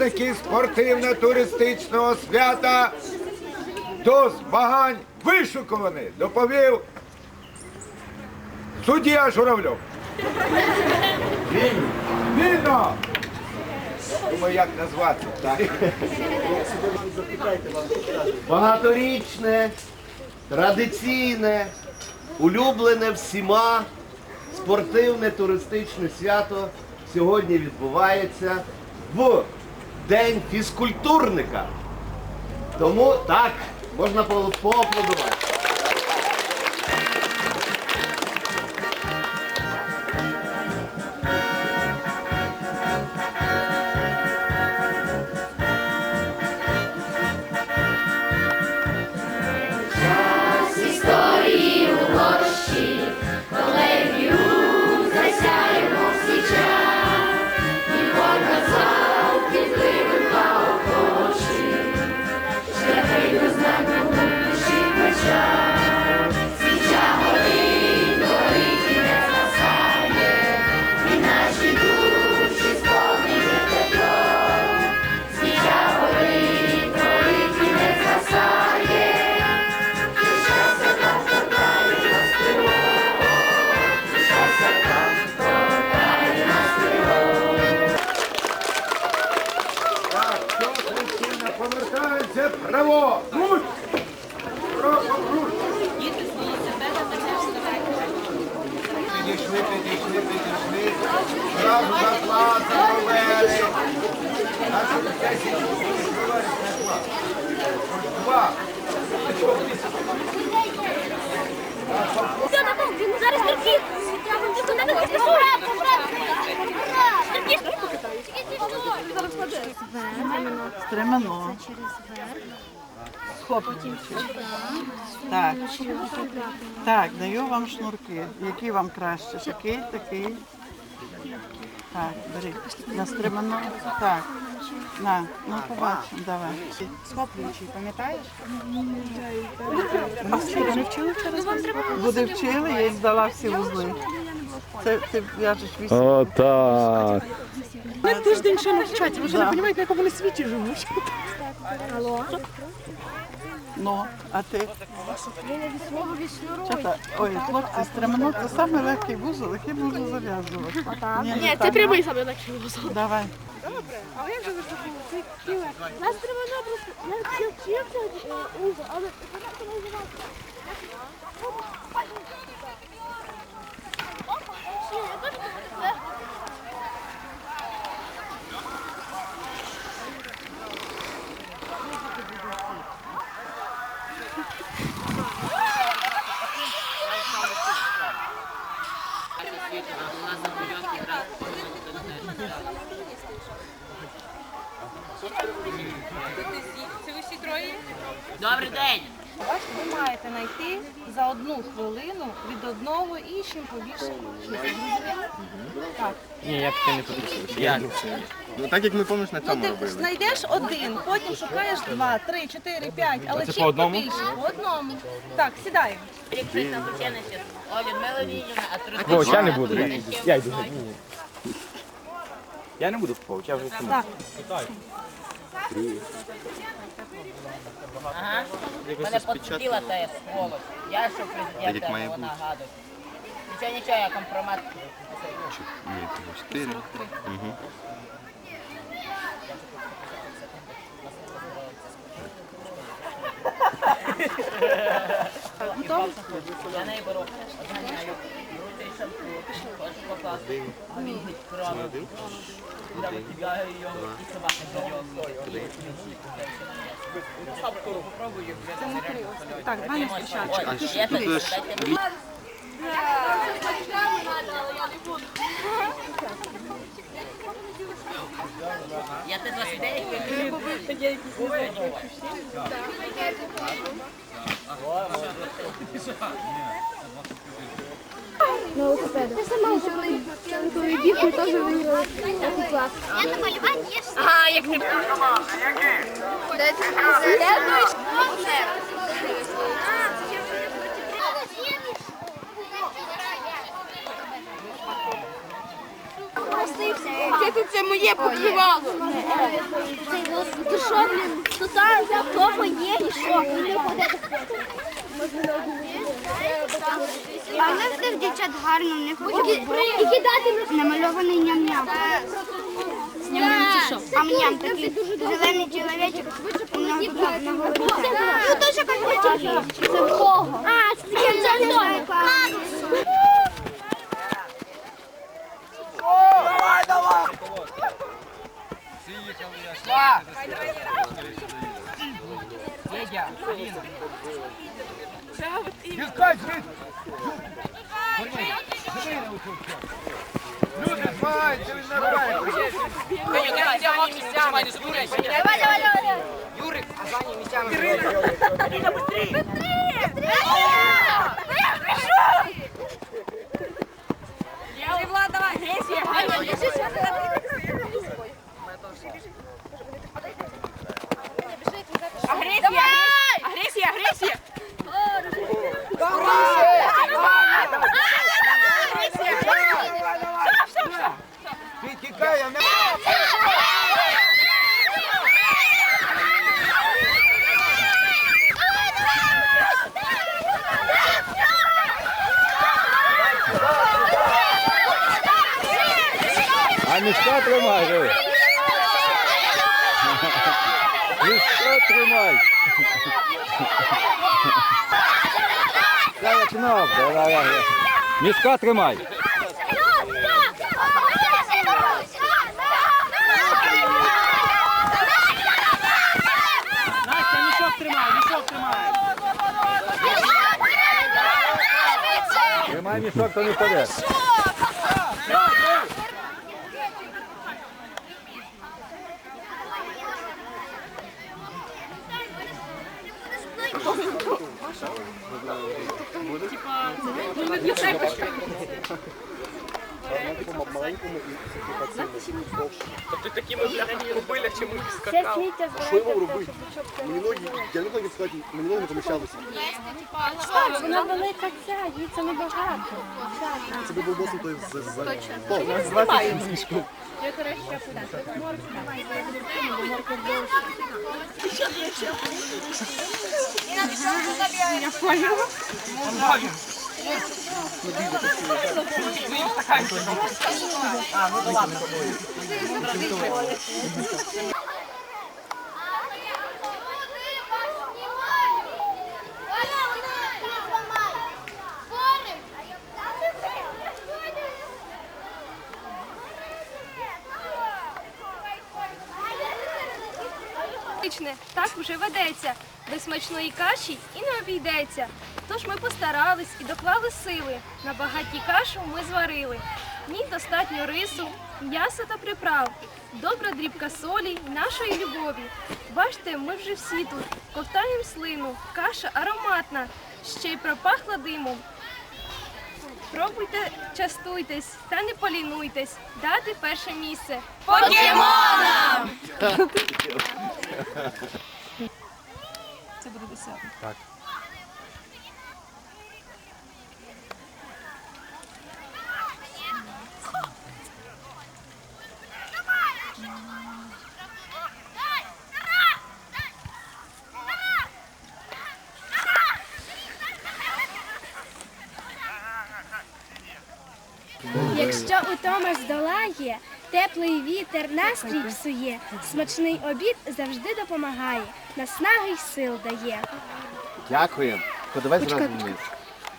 учасники спортивно-туристичного свята до змагань вишукувані, доповів суддя Журавльов. Вільно! Думаю, як назвати. Багаторічне, традиційне, улюблене всіма спортивне туристичне свято сьогодні відбувається в День фізкультурника. Тому так, можна по- поаплодувати. Так. Так, даю вам шнурки. Які вам краще? Такий, такий. Так, бери. На. Так. На, ну побачимо, давай. Схоплюючий, пам'ятаєш? Не вчили Буде вчили, я їй здала всі вузли. Це ти в'яжеш вісім. Отак. Ми тиждень ще навчаться, ви що не розумієте, на якому вони світі живуть? Ну, а ти? Чата, ой, хлопці, стремено це саме легкий вузол, який можна зав'язувати. Ні, Ні, це прямий саме легший вузол. Давай. Добре, А як же ви це кіле? Нас треба просто, я вчився вузол, але як це називається? Добрий день. Бачите, ви маєте знайти за одну хвилину від одного іншим побільше. Так. Ні, я таке не підписуюся. Ну так як ми помниш на Ну цьому ти робили. знайдеш один, потім шукаєш два, три, чотири, п'ять, але це чим одному? побільше? По одному. Так, сідаємо. Електрична включеність. О, Людмила Лідівна, а тут... Бо я не буду. Я йду. Ні. Я не буду купувати, я вже сам. Так. Ага. Мене підсудила та сволоч. Я що Так, президент, вона гадить. Нічого, нічого, я компромат. Ні, чотири. Угу. Я не беру. Одганяю. Беру цей шампур. Хочу покласти. А він геть крові. Я витягаю його і собака за нього стою. Шапку. Так, два спочатку. Я так, дайте мені. Я те 29 виключив. На велосипеди. Я сама учила, коли бігаю, теж виграла такий клас. Я намалювати є все. Ага, як не Це тут це моє покривало. що, блін, то там є і що? Але в тих дівчат гарно, в них намальований ням-ням. Ам-ням такий зелений чоловічок. У нього тут на голові. Ну, то ще як Це в кого? А, це таке це не Тікай звідси! Давай, давай, давай. Агресія, агресія! Ти тікай, а не... А мішка тримай, диви. Мішка тримай. Я починав. Давай. Мішка тримай. Настя, мішок тримай, мішок тримай. Тримай мішок, то не впаде. Ну, не для себе ж. Це сміття збирається. Мені ноги, я не хотів сказати, мені ноги не поміщалися. Вона велика ця, їй це небагато. Це був босом той з Фактичне так вже ведеться. Без смачної каші і не обійдеться. Тож ми постарались і доклали сили. На багатій кашу ми зварили. В ній достатньо рису, м'яса та приправ. Добра дрібка солі нашої любові. Бачте, ми вже всі тут, ковтаємо слину, каша ароматна, ще й пропахла димом. Пробуйте, частуйтесь та не полінуйтесь, дати перше місце. Покемонам! Це буде десятий. Так. Якщо утома здолає, теплий вітер настрій псує, смачний обід завжди допомагає, наснаги й сил дає. Дякуємо. Подавай зразу вниз.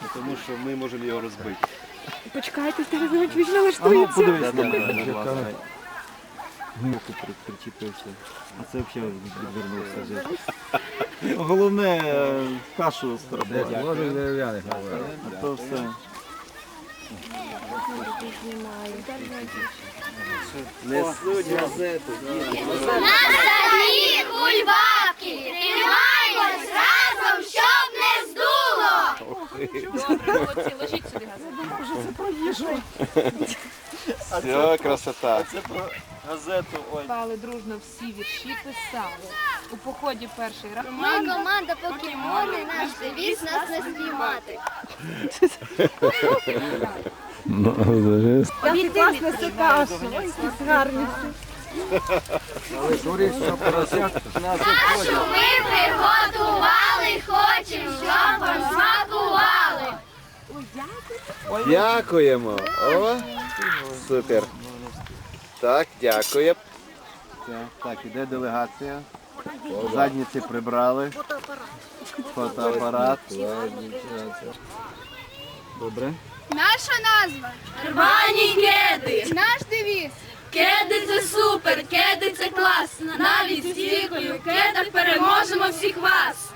Ну, Тому що ми можемо його розбити. Почекайте, зараз вічно А ну, подивись на мене, будь ласка. Руку при- причепився. А це взагалі відвернувся вже. Головне е, кашу стробити. А то все. Несуть газету. Столі кульбабки, тримаємось разом, щоб не здуло. Добре, молодці, ложіть сюди газету. Все, красота. Це про газету. Ой. Пали дружно всі вірші писали. У поході перший раз. Ми команда покемони, наш девіз нас не це кашу. Гарні. Але говорить, поросят нас Кашу ми приготували, хочемо, щоб вам смакували. Дякуємо. О, супер. Так, дякую. Так, іде делегація. Задніці прибрали. Фотоапарат. Добре. Наша назва Рвані кеди. наш девіз. Кеди це супер, кеди це клас. Навіть з стійкою в кедах переможемо всіх вас.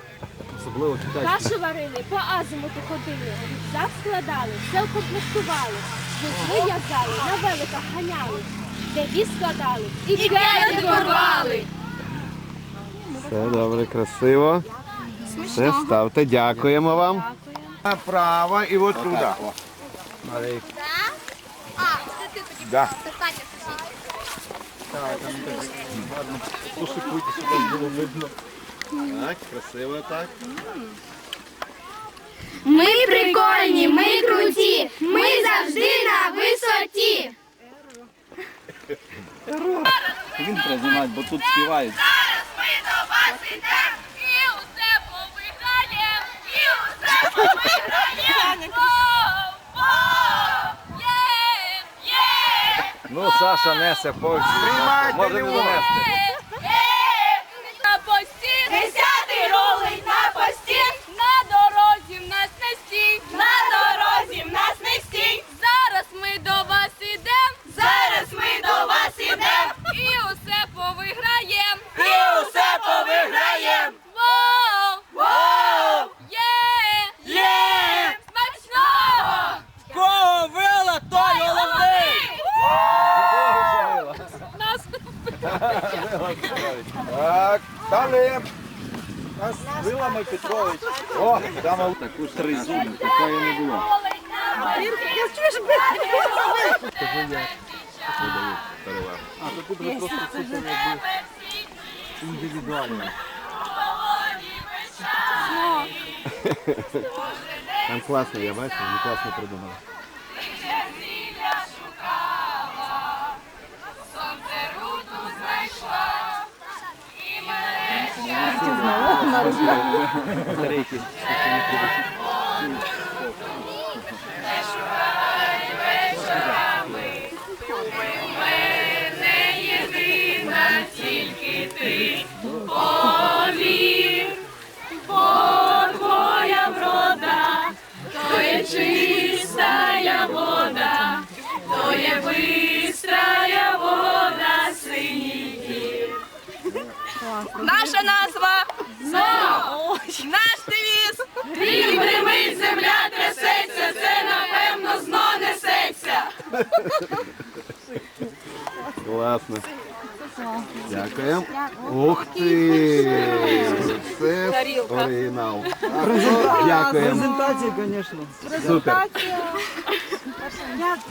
Особливо китайські. Кашу варили, по азимуту ходили, рюкзак складали, все комплектували, вузли в'язали, на великах ганяли, девіз складали і Кеди порвали. Все добре, красиво. Все, ставте, дякуємо вам. Направо і от туди. Да. Так, красиво так. Ми прикольні, ми круті, ми завжди на висоті. Він треба бо тут співають. Зараз ми до вас ідем, і усе повиграєм, і усе повиграєм. Воу, воу, є, є, Ну, Саша несе по Може не донести. є. На постін, десятий ролик на постін, на дорозі в нас не стій, на дорозі в нас не стій. Зараз ми до вас ідем, Зараз ми до вас ідем, і усе повиграєм. і усе повиграєм. Воу! Воу, Є! є, Смачного! Кого вила, той головний! Нас Так, далі. Нас вилами Петрович. О, там Таку тризубу, такої не було. Індивідуально. Там класно, я бачу, вони класно придумали. Батарейки. Назва Знов наш девіз. Він примить, земля трясеться, це напевно зно несеться. Класно. Дякуємо. Ух ти! Це оригінал. Дякуємо. Презентація, звісно. Супер.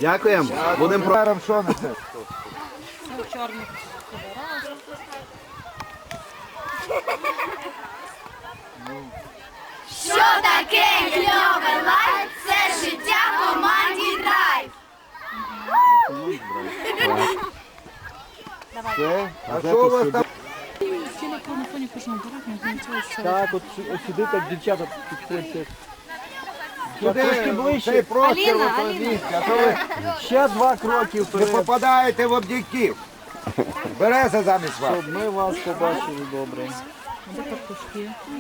Дякуємо. Будемо про. Що несе? Що таке кльове лайф? Це життя в команді драйв. Все. А що у вас там? Так, от сю- сюди так дівчата підходять. Трошки ближче. Цей простір в тому місці, а то ви Ще два кроки не вперед, попадаєте в об'єктив. Береться замість вас. щоб ми вас побачили добре.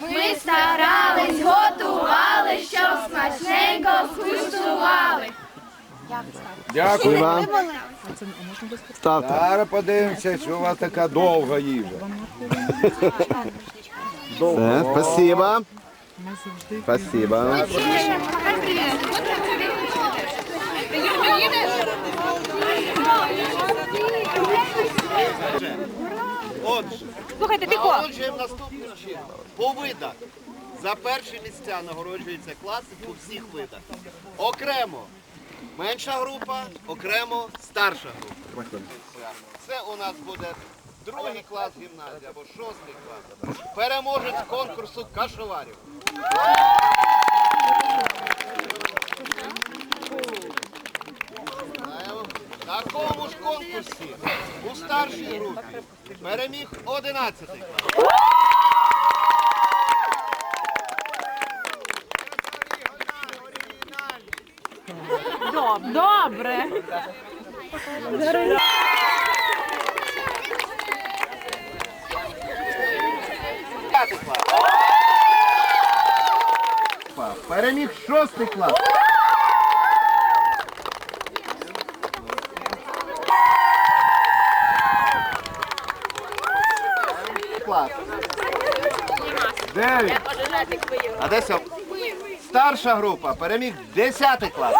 Ми старались, готували, щоб смачненько скуштували. Дякую. вам. Ставте. Зараз подивимося, що у вас така довга їжа. Все, спасибо. Спасибо. Отже, Слухайте, тихо. нагороджуємо наступним чином. По видах. За перші місця нагороджується клас по всіх видах. Окремо менша група, окремо старша група. Це у нас буде другий клас гімназії або шостий клас. Переможець конкурсу кашоварів. На кому ж конкурсі у старшій групі переміг 11 клас. Добре. Переміг шостий. Клас. Дев'ять. А де сьом? Старша група. Переміг десятий клас.